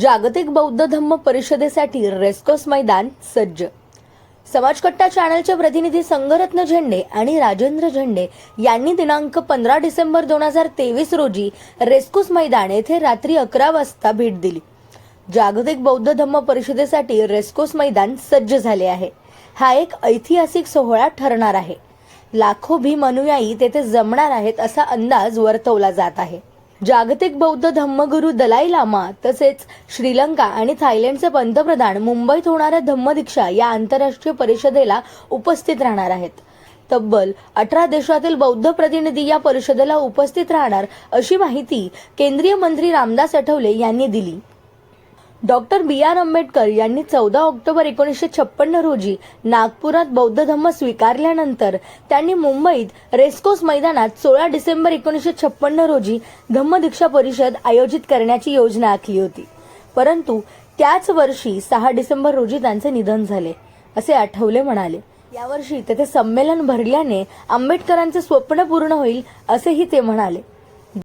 जागतिक बौद्ध धम्म परिषदेसाठी रेस्कोस मैदान सज्ज. समाजकट्टा चॅनलचे प्रतिनिधी संगरत्न झेंडे आणि राजेंद्र झेंडे यांनी दिनांक पंधरा डिसेंबर दोन हजार तेवीस रोजी रेस्कोस मैदान येथे रात्री अकरा वाजता भेट दिली. जागतिक बौद्ध धम्म परिषदेसाठी रेस्कोस मैदान सज्ज झाले आहे. हा एक ऐतिहासिक सोहळा ठरणार आहे. लाखो भीम अनुयायी तेथे जमणार आहेत असा अंदाज वर्तवला जात आहे. जागतिक बौद्ध धम्मगुरू दलाई लामा तसेच श्रीलंका आणि थायलंडचे पंतप्रधान मुंबईत होणाऱ्या धम्मदीक्षा या आंतरराष्ट्रीय परिषदेला उपस्थित राहणार आहेत. तब्बल अठरा देशातील बौद्ध प्रतिनिधी या परिषदेला उपस्थित राहणार अशी माहिती केंद्रीय मंत्री रामदास आठवले यांनी दिली. डॉक्टर बी आर आंबेडकर यांनी चौदा ऑक्टोबर एकोणीसशे छप्पन्न रोजी नागपुरात बौद्ध धम्म स्वीकारल्यानंतर त्यांनी मुंबईत रेस्कोस मैदानात सोळा डिसेंबर एकोणीसशे छप्पन्न रोजी धम्मदीक्षा परिषद आयोजित करण्याची योजना आखली होती. परंतु त्याच वर्षी सहा डिसेंबर रोजी त्यांचे निधन झाले असे आठवले म्हणाले. यावर्षी तेथे संमेलन भरल्याने आंबेडकरांचे स्वप्न पूर्ण होईल असेही ते म्हणाले.